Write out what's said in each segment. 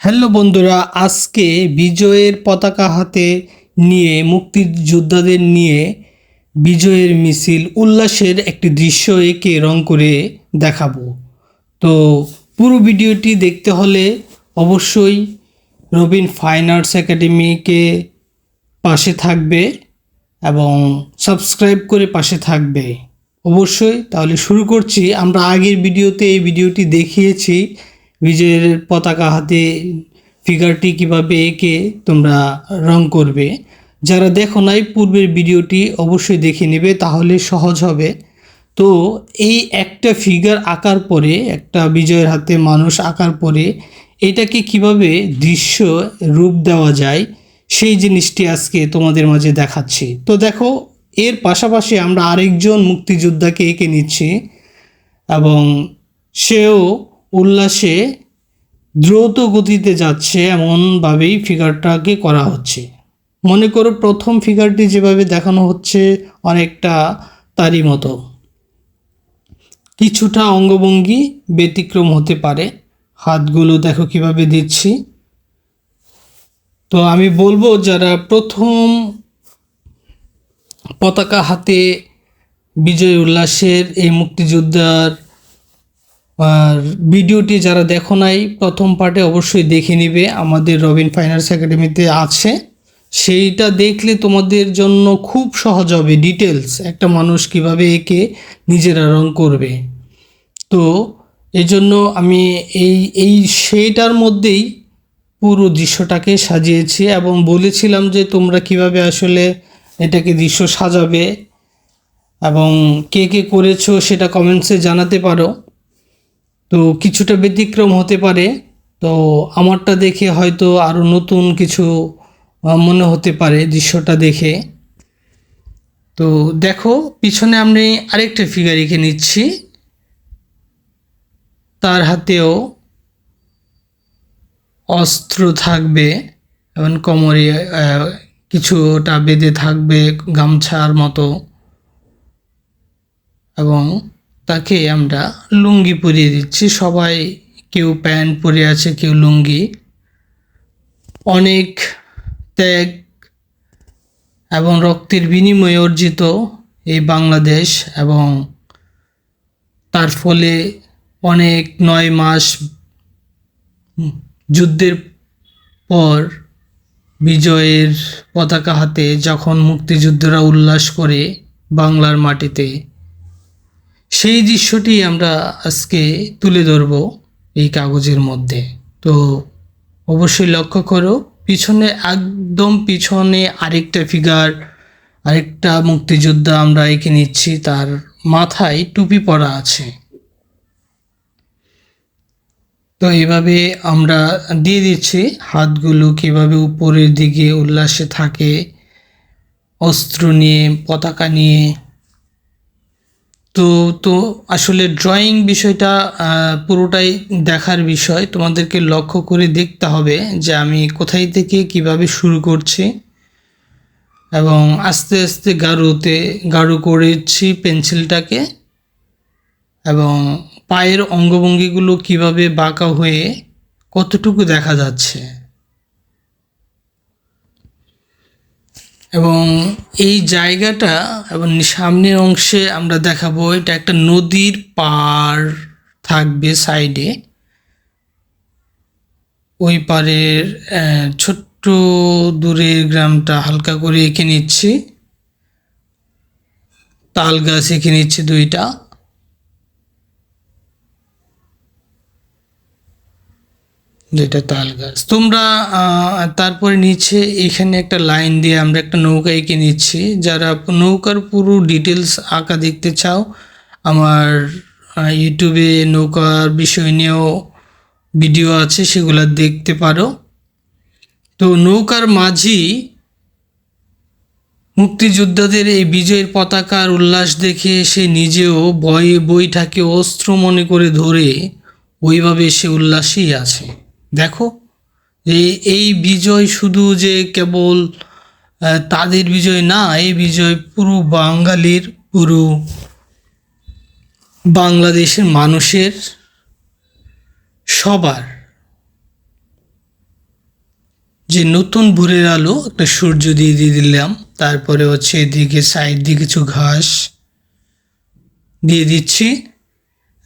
Hello বন্ধুরা, আজকে বিজয়ের পতাকা হাতে নিয়ে, মুক্তিযোদ্ধাদের নিয়ে বিজয়ের মিছিল উল্লাসের একটি দৃশ্য এঁকে রং করে দেখাবো। তো পুরো ভিডিওটি দেখতে হলে অবশ্যই রবিন ফাইন আর্টস একাডেমিকে পাশে থাকবে এবং সাবস্ক্রাইব করে পাশে থাকবে। অবশ্যই তাহলে শুরু করছি। আমরা আগের ভিডিওতে এই ভিডিওটি দেখিয়েছি। বিজয়ের পতাকা হাতে ফিগারটি কীভাবে এঁকে তোমরা রং করবে। যারা দেখো নাই পূর্বের ভিডিওটি অবশ্যই দেখে নেবে, তাহলে সহজ হবে। তো এই একটা ফিগার আঁকার পরে, একটা বিজয়ের হাতে মানুষ আঁকার পরে, এটাকে কীভাবে দৃশ্য রূপ দেওয়া যায়, সেই জিনিসটি আজকে তোমাদের মাঝে দেখাচ্ছি। তো দেখো, এর পাশাপাশি আমরা আরেকজন মুক্তিযোদ্ধাকে এঁকে নিচ্ছি এবং সেও উল্লাসে দ্রুত গতিতে যাচ্ছে এমনভাবেই ফিগারটাকে করা হচ্ছে। মনে করো প্রথম ফিগারটি যেভাবে দেখানো হচ্ছে অনেকটা তারই মতো। কিছুটা অঙ্গভঙ্গি ব্যতিক্রম হতে পারে। হাতগুলো দেখো কীভাবে দিচ্ছি। তো আমি বলব যারা প্রথম পতাকা হাতে বিজয় উল্লাসের এই মুক্তিযোদ্ধার আর ভিডিওটি যারা দেখো নাই, প্রথম পার্টে অবশ্যই দেখে নিবে। আমাদের রবিন ফাইন্যান্স একাডেমিতে আছে। সেইটা দেখলে তোমাদের জন্য খুব সহজ হবে ডিটেলস একটা মানুষ কীভাবে একে নিজেরা রং করবে। তো এই জন্য আমি এই এই সেইটার মধ্যেই পুরো দৃশ্যটাকে সাজিয়েছি এবং বলেছিলাম যে তোমরা কীভাবে আসলে এটাকে দৃশ্য সাজাবে এবং কে কে করেছ সেটা কমেন্টসে জানাতে পারো। তো কিছুটা ব্যতিক্রম হতে পারে। তো আমারটা দেখে হয়তো আরও নতুন কিছু মনে হতে পারে দৃশ্যটা দেখে। তো দেখো, পিছনে আমি আরেকটা ফিগার এঁকে নিচ্ছি। তার হাতেও অস্ত্র থাকবে, এবং কোমরে কিছুটা বেঁধে থাকবে গামছার মতো। এবং তাকে আমরা লুঙ্গি পরিয়ে দিচ্ছি। সবাই কেউ প্যান্ট পরে আছে, কেউ লুঙ্গি। অনেক ত্যাগ এবং রক্তের বিনিময়ে অর্জিত এই বাংলাদেশ এবং তার ফলে অনেক নয় মাস যুদ্ধের পর বিজয়ের পতাকা হাতে যখন মুক্তিযুদ্ধরা উল্লাস করে বাংলার মাটিতে সেই দৃশ্যটি আমরা আজকে তুলে ধরব এই কাগজের মধ্যে। তো অবশ্যই লক্ষ্য করো, পিছনে একদম পিছনে আরেকটা ফিগার আরেকটা মুক্তিযোদ্ধা আমরা এঁকে নিচ্ছি, তার মাথায় টুপি পরা আছে। তো এভাবে আমরা দিয়ে দিচ্ছি, হাতগুলো কীভাবে উপরের দিকে উল্লাসে থাকে, অস্ত্র নিয়ে, পতাকা নিয়ে তো তো আসলে ড্রয়িং বিষয়টা পুরোটাই দেখার বিষয়। তোমাদেরকে লক্ষ্য করে দেখতে হবে যে আমি কোথায় থেকে কীভাবে শুরু করছি। এবং আস্তে আস্তে গাঢ়তে গাঢ় করেছি পেন্সিলটাকে। এবং পায়ের অঙ্গভঙ্গিগুলো কীভাবে বাঁকা হয়ে কতটুকু দেখা যাচ্ছে। এবং এই জায়গাটা এবং সামনের অংশে আমরা দেখাবো, এটা একটা নদীর পার থাকবে সাইডে। ওই পারের ছোট্ট দূরের গ্রামটা হালকা করে এঁকে নিচ্ছি। তাল গাছ এঁকে নিচ্ছি দুইটা। যেটা তাল গাছ। তোমরা তারপরে নিচে এখানে একটা লাইন দিয়ে আমরা একটা নৌকা এঁকে নিচ্ছি। যারা নৌকার পুরো ডিটেলস আঁকা দেখতে চাও, আমার ইউটিউবে নৌকার বিষয় নিয়েও ভিডিও আছে, সেগুলো দেখতে পারো। তো নৌকার মাঝি মুক্তিযোদ্ধাদের এই বিজয়ের পতাকার উল্লাস দেখে সে নিজেও বয়ে বইটাকে অস্ত্র মনে করে ধরে, ওইভাবে সে উল্লাসেই আছে। দেখো, এই এই বিজয় শুধু যে কেবল তাদের বিজয় না, এই বিজয় পুরো বাঙালির, পুরো বাংলাদেশের মানুষের, সবার। যে নতুন ভোরের আলো, একটা সূর্য দিয়ে দিয়ে দিলাম, তারপরে হচ্ছে এদিকে সাইড দিয়ে কিছু ঘাস দিয়ে দিচ্ছি,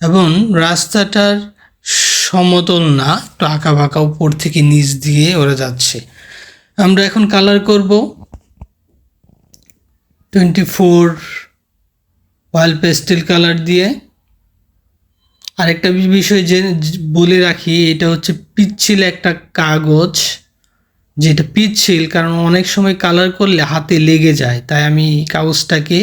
এবং রাস্তাটার সমতল না, একটু আঁকা বাঁকা উপর থেকে নিচ দিয়ে ওরা যাচ্ছে। আমরা এখন কালার করব। Twenty four oil pastel colour দিয়ে। আরেকটা বিষয় যে বলে রাখি, এটা হচ্ছে পিচ্ছিল একটা কাগজ, যেটা পিচ্ছিল, কারণ অনেক সময় কালার করলে হাতে লেগে যায়, তাই আমি কাগজটাকে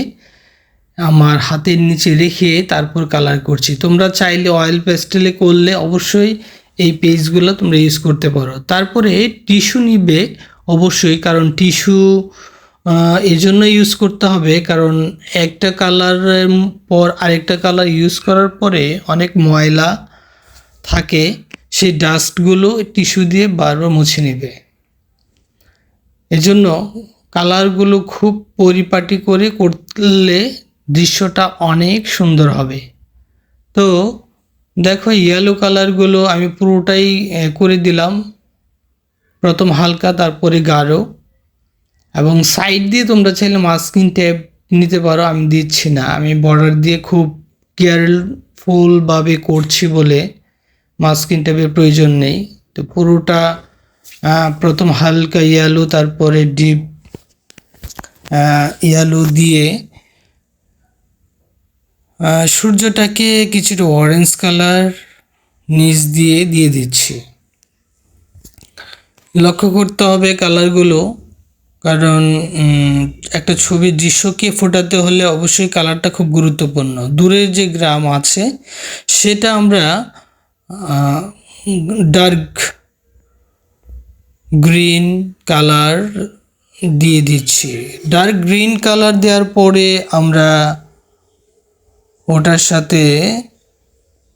আমার হাতের নিচে রেখে তারপর কালার করছি। তোমরা চাইলে অয়েল পেস্টেলে করলে অবশ্যই এই পেজগুলো তোমরা ইউজ করতে পারো। তারপরে টিস্যু নিবে অবশ্যই, কারণ টিস্যু এই জন্য ইউজ করতে হবে। কারণ একটা কালারের পর আরেকটা কালার ইউজ করার পরে অনেক ময়লা থাকে, সেই ডাস্টগুলো টিস্যু দিয়ে বারবার মুছে নেবে। এজন্য কালারগুলো খুব পরিপাটি করে করলে দৃশ্যটা অনেক সুন্দর হবে। তো দেখো ইয়েলো কালারগুলো আমি পুরোটাই করে দিলাম। প্রথম হালকা, তারপরে গাঢ়। এবং সাইড দিয়ে তোমরা চাইলে মাস্কিন ট্যাপ নিতে পারো, আমি দিচ্ছি না। আমি বর্ডার দিয়ে খুব কেয়ারফুলভাবে করছি বলে মাস্কিন ট্যাপের প্রয়োজন নেই। তো পুরোটা প্রথম হালকা ইয়ালো তারপরে ডিপ ইয়ালো দিয়ে সূর্যটাকে কিছুটা অরেঞ্জ কালার নিচ দিয়ে দিয়ে দিচ্ছি। লক্ষ্য করতে হবে কালারগুলো কারণ একটা ছবির দৃশ্যকে ফোটাতে হলে অবশ্যই কালারটা খুব গুরুত্বপূর্ণ। দূরের যে গ্রাম আছে, সেটা আমরা ডার্ক গ্রিন কালার দিয়ে দিচ্ছি। ডার্ক গ্রিন কালার দেওয়ার পরে আমরা ওটার সাথে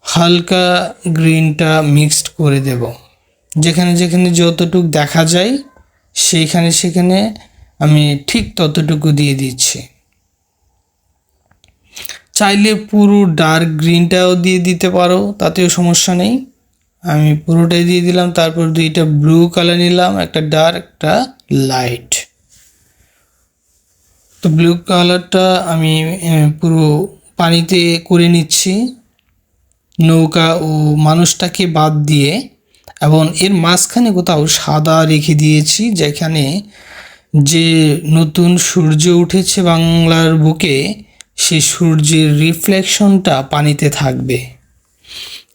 হালকা গ্রিনটা মিক্সড করে দেব। যেখানে যেখানে যতটুকু দেখা যায়, সেইখানে সেখানে আমি ঠিক ততটুকু দিয়ে দিচ্ছি। চাইলে পুরো ডার্ক গ্রিনটাও দিয়ে দিতে পারো, তাতেও সমস্যা নেই। আমি পুরোটাই দিয়ে দিলাম, তারপর দুইটা ব্লু কালার নিলাম, একটা ডার্ক, একটা লাইট। তো ব্লু কালারটা আমি পুরো পানিতে করে নিচ্ছি। নৌকা ও মানুষটাকে বাদ দিয়ে এবং এর মাঝখানে কোথাও সাদা রেখে দিয়েছি, যেখানে যে নতুন সূর্য উঠেছে বাংলার বুকে, সে সূর্যের রিফ্লেকশনটা পানিতে থাকবে।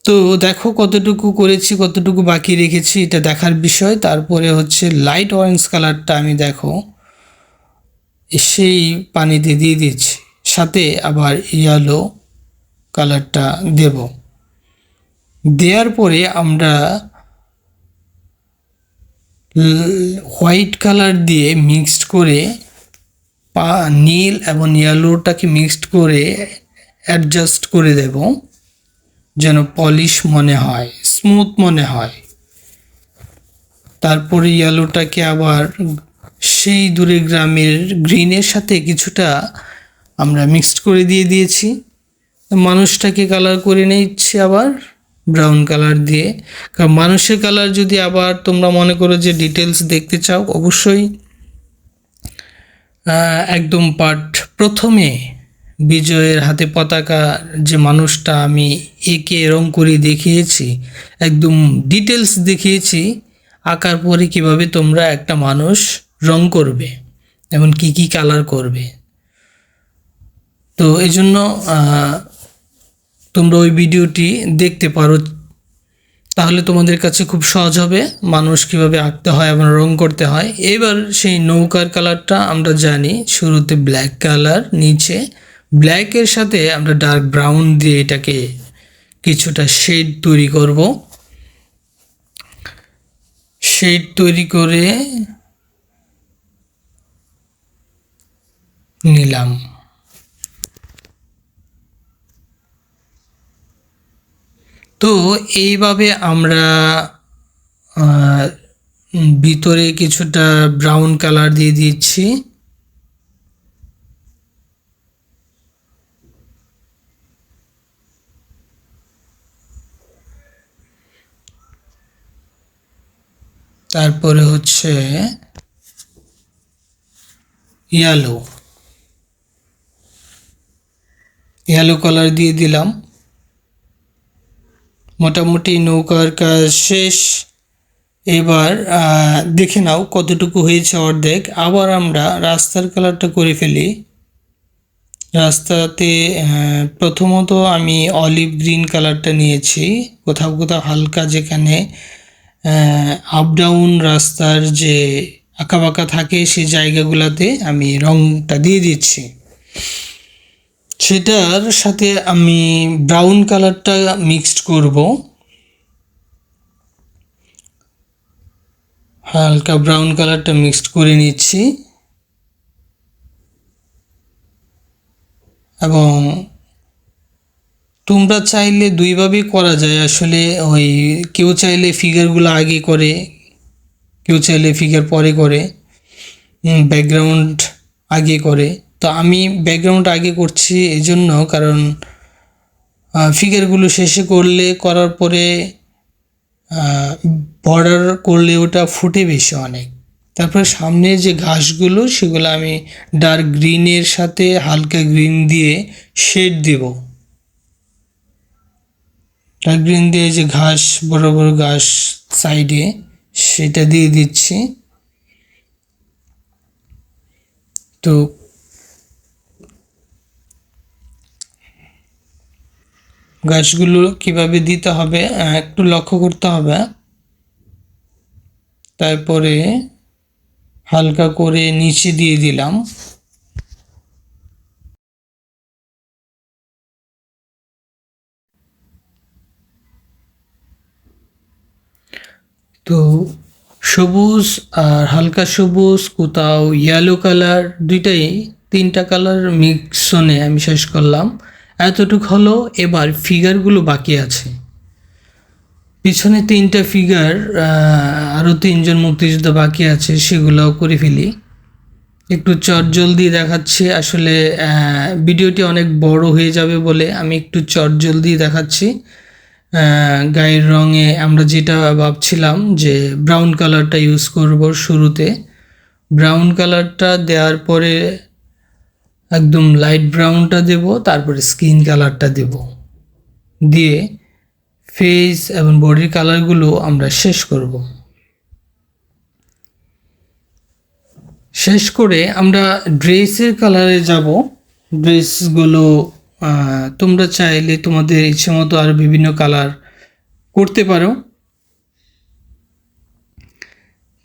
তো দেখো কতটুকু করেছি, কতটুকু বাকি রেখেছি, এটা দেখার বিষয়। তারপরে হচ্ছে লাইট অরেঞ্জ কালারটা আমি দেখো, সেই পানিতে দিয়ে দিচ্ছি সাথে আবার ইয়ালো কালারটা দেব। দেওয়ার পরে আমরা হোয়াইট কালার দিয়ে মিক্সড করে পা, নীল এবং ইয়েলোটাকে মিক্সড করে অ্যাডজাস্ট করে দেব, যেন পলিশ মনে হয় স্মুথ মনে হয়। তারপরে ইয়েলোটাকে আবার সেই দূরে গ্রামের গ্রিনের সাথে কিছুটা আমরা মিক্সড করে দিয়ে দিয়েছি। মানুষটাকে কালার করে নিচ্ছে আবার ব্রাউন কালার দিয়ে। কারণ মানুষের কালার যদি আবার তোমরা মনে করো যে ডিটেলস দেখতে চাও, অবশ্যই একদম পার্ট প্রথমে বিজয়ের হাতে পতাকা যে মানুষটা আমি একে রং করে দেখিয়েছি, একদম ডিটেলস দেখিয়েছি, আঁকার পরে কীভাবে তোমরা একটা মানুষ রং করবে, এবং কি কি কালার করবে। তো এই জন্য তোমরা ওই ভিডিওটি দেখতে পারো। তাহলে তোমাদের কাছে খুব সহজ হবে মানুষ কীভাবে আঁকতে হয় এবং রং করতে হয়। এবার সেই নৌকার কালারটা আমরা জানি, শুরুতে ব্ল্যাক কালার নিচে ব্ল্যাকের সাথে আমরা ডার্ক ব্রাউন দিয়ে এটাকে কিছুটা শেড তৈরি করব। শেড তৈরি করে নিলাম। তো এইভাবে আমরা ভিতরে কিছুটা ব্রাউন কালার দিয়ে দিচ্ছি। তারপরে হচ্ছে ইয়ালো ইয়েলো কালার দিয়ে দিলাম। মোটামুটি নৌকার কাজ শেষ। এবার দেখে নাও কতটুকু হয়েছে অর্ধেক। আবার আমরা রাস্তার কালারটা করে ফেলি। রাস্তাতে প্রথমত আমি অলিভ গ্রিন কালারটা নিয়েছি। কোথাও কোথাও হালকা যেখানে আপ ডাউন রাস্তার যে আঁকাবাঁকা থাকে সেই জায়গাগুলোতে আমি রংটা দিয়ে দিচ্ছি। সেটার সাথে আমি ব্রাউন কালারটা মিক্সড করব। হালকা ব্রাউন কালারটা মিক্সড করে নিচ্ছি। এবং তোমরা চাইলে দুইভাবেই করা যায়। আসলে ওই কেউ চাইলে ফিগারগুলো আগে করে, কেউ চাইলে ফিগার পরে করে ব্যাকগ্রাউন্ড আগে করে। তো আমি ব্যাকগ্রাউন্ড আগে করছি এই জন্য কারণ ফিগারগুলো শেষে করলে, করার পরে বর্ডার করলে ওটা ফুটে বেশি অনেক। তারপরে সামনে যে ঘাসগুলো, সেগুলো আমি ডার্ক গ্রিনের সাথে হালকা গ্রিন দিয়ে শেড দেব। ডার্ক গ্রিন দিয়ে যে ঘাস, বড় বড় ঘাস সাইডে সেটা দিয়ে দিচ্ছি। তো গাছগুলো কীভাবে দিতে হবে একটু লক্ষ্য করতে হবে। তারপরে হালকা করে নিচে দিয়ে দিলাম। তো সবুজ আর হালকা সবুজ, কোথাও ইয়েলো কালার দুইটাই তিনটা কালার মিক্সনে আমি শেষ করলাম। এতটুক হলো এবার ফিগারগুলো বাকি আছে। পিছনে তিনটা ফিগার আরও তিনজন মুক্তিযোদ্ধা বাকি আছে, সেগুলোও করে ফেলি। একটু চট জলদি দেখাচ্ছি, আসলে ভিডিওটি অনেক বড় হয়ে যাবে বলে আমি একটু চট জলদি দেখাচ্ছি। গায়ের রঙে আমরা যেটা ভাবছিলাম যে ব্রাউন কালারটা ইউজ করব শুরুতে। ব্রাউন কালারটা দেওয়ার পরে একদম লাইট ব্রাউনটা দেব, তারপরে স্কিন কালারটা দেব। দিয়ে ফেস এবং বডির কালারগুলো আমরা শেষ করব। শেষ করে আমরা ড্রেসের কালারে যাব। ড্রেসগুলো তোমরা চাইলে তোমাদের ইচ্ছে মতো আরও বিভিন্ন কালার করতে পারো।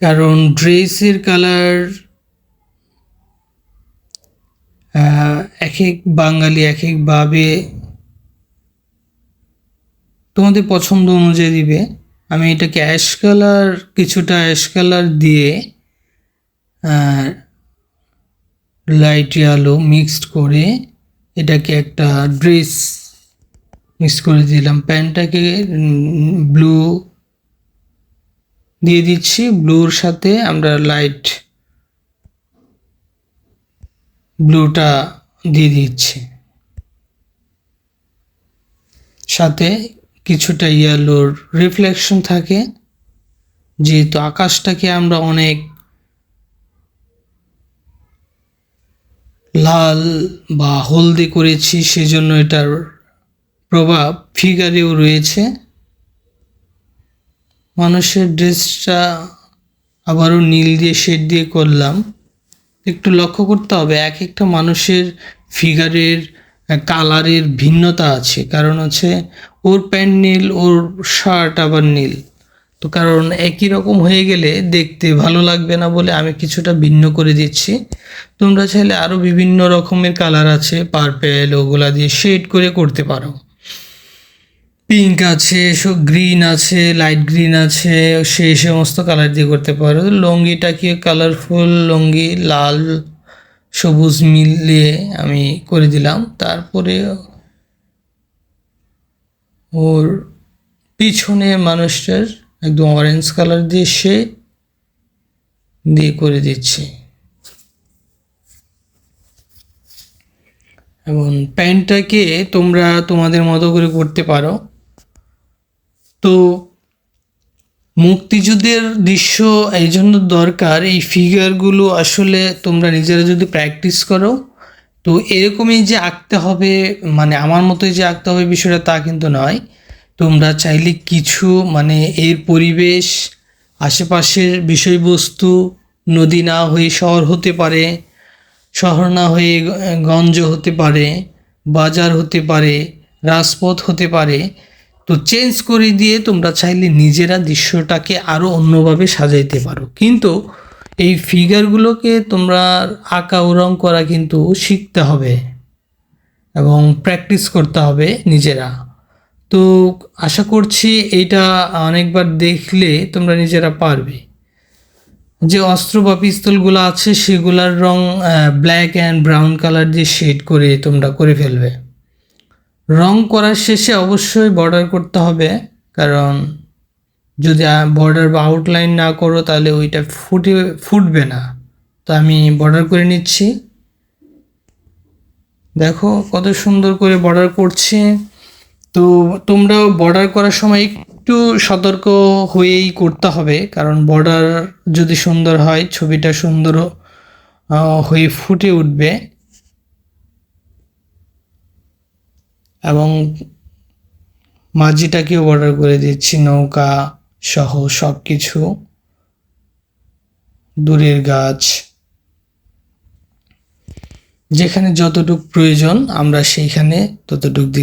কারণ ড্রেসের কালার এক এক বাঙালি এক একভাবে তোমাদের পছন্দ অনুযায়ী দিবে। আমি এটাকে অ্যাশ কালার কিছুটা অ্যাশ কালার দিয়ে লাইট আলো মিক্সড করে এটাকে একটা ড্রেস মিক্স করে দিলাম। প্যান্টটাকে ব্লু দিয়ে দিচ্ছি। ব্লুর সাথে আমরা লাইট ব্লুটা দিয়ে দিচ্ছি সাথে কিছুটা ইয়েলোর রিফ্লেকশন থাকে। যেহেতু আকাশটাকে আমরা অনেক লাল বা হলদে করেছি, সেজন্য এটার প্রভাব ফিগারেও রয়েছে। মানুষের ড্রেসটা আবারও নীল দিয়ে শেড দিয়ে করলাম। একটু লক্ষ্য করতে হবে, এক একটা মানুষের ফিগারের কালারের ভিন্নতা আছে। কারণ হচ্ছে ওর প্যান্ট নীল, ওর শার্ট আবার নীল। তো কারণ একই রকম হয়ে গেলে দেখতে ভালো লাগবে না বলে আমি কিছুটা ভিন্ন করে দিচ্ছি। তোমরা চাইলে আরও বিভিন্ন রকমের কালার আছে পার্পেল ওগুলা দিয়ে শেড করে করতে পারো। পিঙ্ক আছে সব গ্রিন আছে লাইট গ্রিন আছে সেই সমস্ত কালার দিয়ে করতে পারো। লুঙ্গিটাকে কালারফুল লুঙ্গি লাল, সবুজ মিলিয়ে আমি করে দিলাম। তারপরে ওর পিছনে মানুষটার একদম অরেঞ্জ কালার দিয়ে সে দিয়ে করে দিচ্ছি। এবং প্যান্টটাকে তোমরা তোমাদের মতো করে করতে পারো। তো মুক্তিযুদ্ধের দৃশ্য এই জন্য দরকার। এই ফিগারগুলো আসলে তোমরা নিজেরা যদি প্র্যাকটিস করো, তো এরকমই যে আঁকতে হবে মানে আমার মতোই যে আঁকতে হবে বিষয়টা তা কিন্তু নয়। তোমরা চাইলে কিছু মানে এর পরিবেশ, আশেপাশের বিষয়বস্তু, নদী না হয়ে শহর হতে পারে, শহর না হয়ে গঞ্জ হতে পারে, বাজার হতে পারে, রাজপথ হতে পারে তো চেঞ্জ করে দিয়ে তোমরা চাইলে নিজেরা দৃশ্যটাকে আরও অন্যভাবে সাজাইতে পারো। কিন্তু এই ফিগারগুলোকে তোমরা আঁকা ও রং করা কিন্তু শিখতে হবে এবং প্র্যাকটিস করতে হবে নিজেরা। তো আশা করছি এইটা অনেকবার দেখলে তোমরা নিজেরা পারবে। যে অস্ত্র বা পিস্তলগুলো আছে সেগুলার রং ব্ল্যাক অ্যান্ড ব্রাউন কালার দিয়ে শেড করে তোমরা করে ফেলবে। রং করার শেষে অবশ্যই বর্ডার করতে হবে। কারণ যদি বর্ডার বা আউটলাইন না করো, তাহলে ওইটা ফুটে, ফুটবে না। তো আমি বর্ডার করে নিচ্ছি। দেখো কত সুন্দর করে বর্ডার করছে। তো তোমরাও বর্ডার করার সময় একটু সতর্ক হয়েই করতে হবে। কারণ বর্ডার যদি সুন্দর হয়, ছবিটা সুন্দর হয়ে ফুটে উঠবে। এবং মাঝিটাকেও অর্ডার করে দিচ্ছি, নৌকা সহ সব কিছু দূরের গাছ। যেখানে যতটুক প্রয়োজন আমরা সেইখানে ততটুক দিচ্ছি।